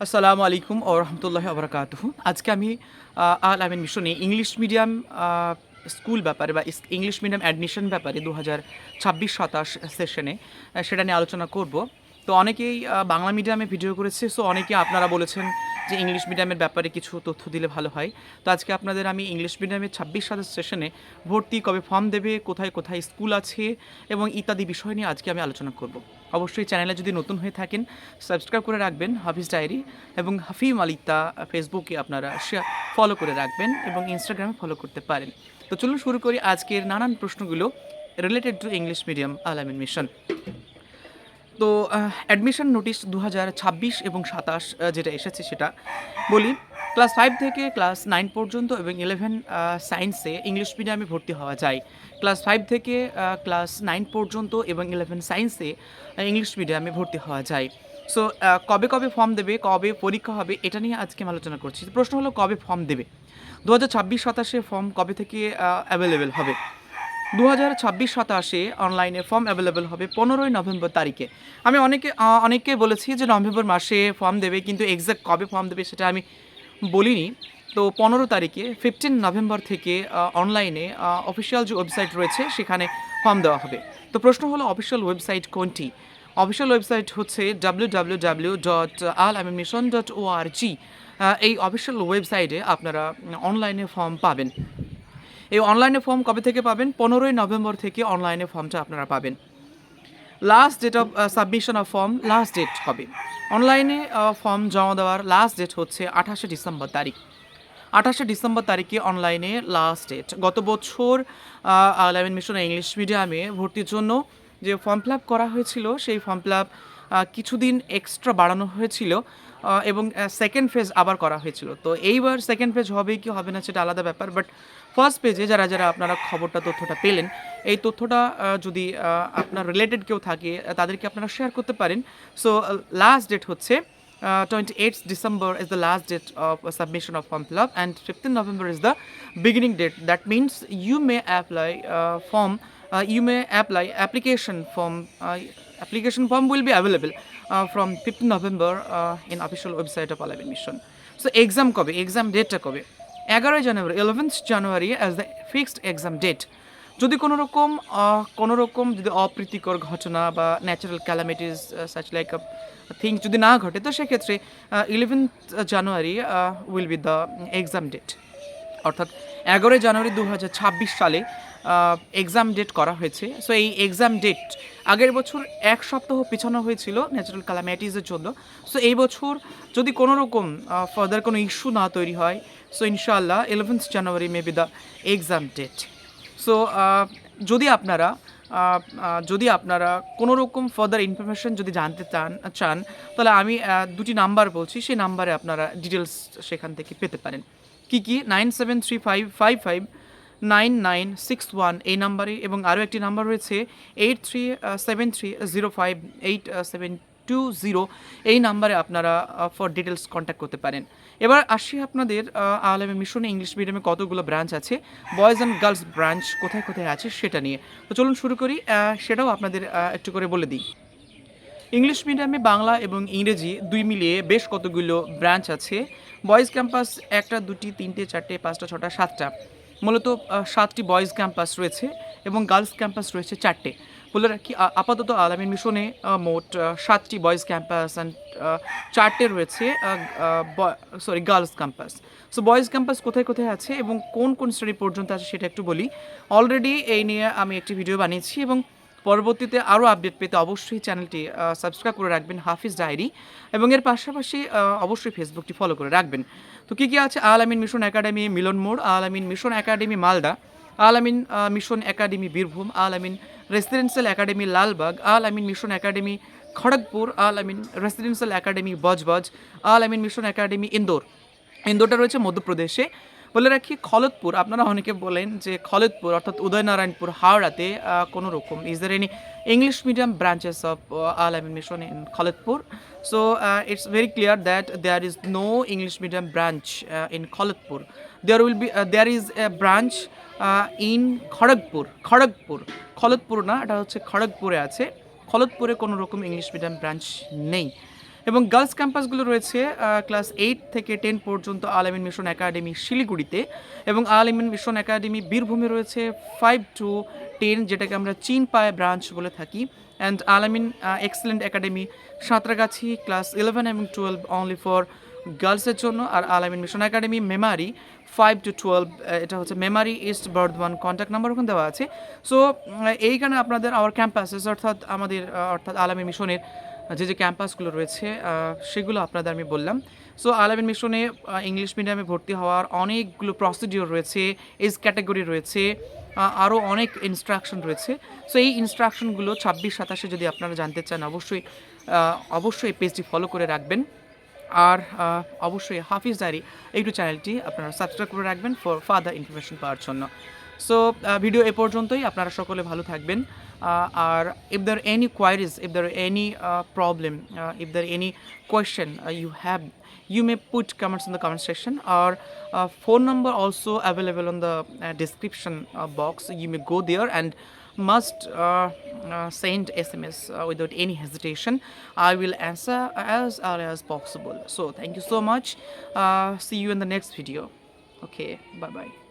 আসসালামু আলাইকুম ও রহমতুল্লাহ আবরকাতহ আজকে আমি আল আমিন মিশনে ইংলিশ মিডিয়াম স্কুল ব্যাপারে বা ইংলিশ মিডিয়াম অ্যাডমিশন ব্যাপারে দু হাজার ছাব্বিশ সাতাশ সেশনে সেটা নিয়ে আলোচনা করব। তো অনেকেই বাংলা মিডিয়ামে ভিডিও করেছে, সো অনেকে আপনারা বলেছেন যে ইংলিশ মিডিয়ামের ব্যাপারে কিছু তথ্য দিলে ভালো হয়। তো আজকে আপনাদের আমি ইংলিশ মিডিয়ামের ছাব্বিশ সাতাশ সেশনে ভর্তি কবে ফর্ম দেবে, কোথায় কোথায় স্কুল আছে এবং ইত্যাদি বিষয় নিয়ে আজকে আমি আলোচনা করব। অবশ্যই চ্যানেলে যদি নতুন হয়ে থাকেন, সাবস্ক্রাইব করে রাখবেন হাফিজ ডায়েরি এবং হাফিম আলিতা ফেসবুকে আপনারা ফলো করে রাখবেন এবং ইনস্টাগ্রামে ফলো করতে পারেন। তো চলুন শুরু করি আজকের নানান প্রশ্নগুলো related to English medium Al Ameen mission তো অ্যাডমিশন নোটিশ দু হাজার ছাব্বিশ এবং সাতাশ যেটা এসেছে সেটা বলি। ক্লাস ফাইভ থেকে ক্লাস নাইন পর্যন্ত এবং ইলেভেন সায়েন্সে ইংলিশ মিডিয়ামে ভর্তি হওয়া যায়। ক্লাস ফাইভ থেকে ক্লাস নাইন পর্যন্ত এবং ইলেভেন সায়েন্সে ইংলিশ মিডিয়ামে ভর্তি হওয়া যায়। সো কবে কবে ফর্ম দেবে, কবে পরীক্ষা হবে, এটা নিয়ে আজকে আমি আলোচনা করছি। প্রশ্ন হলো, কবে ফর্ম দেবে? দু হাজার ছাব্বিশ সাতাশে ফর্ম কবে থেকে অ্যাভেলেবেল হবে? দু হাজার ছাব্বিশ সাতাশে অনলাইনে ফর্ম অ্যাভেলেবেল হবে পনেরোই নভেম্বর তারিখে। আমি অনেকে অনেককে বলেছি যে নভেম্বর মাসে ফর্ম দেবে, কিন্তু এক্সাক্ট কবে ফর্ম দেবে সেটা আমি বলিনি। তো পনেরো তারিখে ফিফটিন নভেম্বর থেকে অনলাইনে অফিসিয়াল যে ওয়েবসাইট রয়েছে, সেখানে ফর্ম দেওয়া হবে। তো প্রশ্ন হলো অফিসিয়াল ওয়েবসাইট কোনটি? অফিসিয়াল ওয়েবসাইট হচ্ছে W W W dot Al Ameen mission dot O R G এই অফিসিয়াল ওয়েবসাইটে আপনারা অনলাইনে ফর্ম পাবেন এই অনলাইনে ফর্ম কবে থেকে পাবেন? পনেরোই নভেম্বর থেকে অনলাইনে ফর্মটা আপনারা পাবেন। Last date of submission of form last date হবে। অনলাইনে ফর্ম জমা দেওয়ার লাস্ট ডেট হচ্ছে আঠাশে ডিসেম্বর তারিখ। আঠাশে ডিসেম্বর তারিখে অনলাইনে লাস্ট ডেট গত বছর আলামিন মিশন ইংলিশ মিডিয়ামে ভর্তির জন্য যে ফর্ম ফিল করা হয়েছিল, সেই ফর্ম ফিল কিছুদিন এক্সট্রা বাড়ানো হয়েছিল এবং সেকেন্ড ফেজ আবার করা হয়েছিল। তো এইবার সেকেন্ড ফেজ হবে কি হবে না সেটা আলাদা ব্যাপার বাট ফার্স্ট পেজে যারা যারা আপনারা খবরটা, তথ্যটা পেলেন এই তথ্যটা যদি আপনার রিলেটেড কেউ থাকে তাদেরকে আপনারা শেয়ার করতে পারেন। সো লাস্ট ডেট হচ্ছে twenty eight December is the last date of submission of form fill up and fifteen November is the beginning date that means you may apply form application form uh, application form will be available uh, from 15 november uh, in official website of Aladdin mission so exam কবে? Exam ডেটটা কবে? এগারোই জানুয়ারি eleventh January as the fixed exam date যদি কোনো রকম কোনো রকম যদি অপ্রীতিকর ঘটনা বা natural calamities such like things যদি না ঘটে, তো সেক্ষেত্রে eleventh January will be the exam date অর্থাৎ এগারোই জানুয়ারি দু হাজার ছাব্বিশ সালে এক্সাম ডেট করা হয়েছে। সো এই এক্সাম ডেট আগের বছর এক সপ্তাহ পিছানো হয়েছিল ন্যাচারাল ক্যালামিটিসের জন্য। সো এই বছর যদি কোনো রকম ফার্দার কোনো ইস্যু না তৈরি হয় সো ইনশাআল্লাহ eleventh January may be the exam date so যদি আপনারা যদি আপনারা কোনো রকম ফার্দার ইনফরমেশন যদি জানতে চান চান, তাহলে আমি দুটি নাম্বার বলছি, সেই নাম্বারে আপনারা ডিটেলস সেখান থেকে পেতে পারেন। কি কি? Nine seven three five five five nine nine six one এই নাম্বারে এবং আরও একটি নাম্বার রয়েছে eight three seven three zero five eight seven two zero এই নাম্বারে আপনারা ফর ডিটেলস কন্ট্যাক্ট করতে পারেন। এবার আসি আপনাদের আলমে মিশনে ইংলিশ মিডিয়ামে কতগুলো ব্রাঞ্চ আছে? বয়েজ অ্যান্ড গার্লস ব্রাঞ্চ কোথায় কোথায় আছে সেটা নিয়ে। তো চলুন শুরু করি সেটাও আপনাদের একটু করে বলে দিই। ইংলিশ মিডিয়ামে বাংলা এবং ইংরেজি দুই মিলিয়ে বেশ কতগুলো ব্রাঞ্চ আছে। বয়েজ ক্যাম্পাস একটা, দুটি, তিনটে, চারটে, পাঁচটা, ছটা, সাতটা। মূলত সাতটি বয়েজ ক্যাম্পাস রয়েছে এবং গার্লস ক্যাম্পাস রয়েছে চারটে। বলে রাখি আপাতত আলামিন মিশনে মোট সাতটি বয়েজ ক্যাম্পাস অ্যান্ড চারটে রয়েছে sorry girls campus so boys campus কোথায় কোথায় আছে এবং কোন কোন শ্রেণি পর্যন্ত আছে সেটা একটু বলি। অলরেডি এই নিয়ে আমি একটি ভিডিও বানিয়েছি এবং পরবর্তীতে আরও আপডেট পেতে অবশ্যই চ্যানেলটি সাবস্ক্রাইব করে রাখবেন, হাফিজ ডায়েরি এবং এর পাশাপাশি অবশ্যই ফেসবুকটি ফলো করে রাখবেন। তো কী কী আছে? আল আমিন mission academy, Milan Mor Al Ameen mission academy, Malda. Al Ameen mission academy Birbhum Al Ameen residential academy Lalbagh Al Ameen mission academy Kharagpur Al Ameen residential academy Budge Budge Al Ameen mission academy Indore. ইন্দোরটা রয়েছে মধ্যপ্রদেশে। বলে রাখি খলদপুর আপনারা অনেকে বলেন যে খলদপুর অর্থাৎ উদয়নারায়ণপুর, হাওড়াতে কোনো রকম is there any English medium branches of Al Ameen mission in Khaldapur so it's very clear that there is no English medium branch in Khaldapur there will be there is a branch in Kharagpur Kharagpur. Khaldapur না, এটা হচ্ছে খড়গপুরে আছে। খলদপুরে কোনো রকম English medium branch নেই। এবং girls ক্যাম্পাসগুলো রয়েছে class eight থেকে টেন পর্যন্ত আলামিন মিশন একাডেমি শিলিগুড়িতে এবং আলামিন মিশন একাডেমি বীরভূমে রয়েছে ফাইভ টু টেন যেটাকে আমরা চীন পায় ব্রাঞ্চ বলে থাকি। And Al Ameen excellent academy Santragachi class eleven এবং টুয়েলভ অনলি ফর গার্লসের জন্য। আর Al Ameen mission academy Memari five to twelve এটা হচ্ছে Memari east Bardhaman contact number ওখানে দেওয়া আছে। সো এইখানে আপনাদের আওয়ার ক্যাম্পাসেস অর্থাৎ আমাদের অর্থাৎ আলামিন মিশনের যে যে ক্যাম্পাসগুলো রয়েছে সেগুলো আপনাদের আমি বললাম। সো আলামিন মিশনে ইংলিশ মিডিয়ামে ভর্তি হওয়ার অনেকগুলো প্রসিডিওর রয়েছে এজ ক্যাটাগরি রয়েছে আরও অনেক ইনস্ট্রাকশন রয়েছে। সো এই ইনস্ট্রাকশনগুলো ছাব্বিশ, সাতাশে যদি আপনারা জানতে চান, অবশ্যই অবশ্যই পেজটি ফলো করে রাখবেন। আর অবশ্যই হাফিজ ডায়েরি ইউটিউব চ্যানেলটি আপনারা সাবস্ক্রাইব করে রাখবেন ফর ফাদার ইনফরমেশন পাওয়ার জন্য। সো ভিডিও এ পর্যন্তই আপনারা সকলে ভালো থাকবেন আর if there any queries if there any problem if there any question you have you may put comments in the comment section or uh, phone number also available on the uh, description uh, box you may go there and must uh, uh, send sms uh, without any hesitation i will answer as early as possible so thank you so much uh, see you in the next video okay bye bye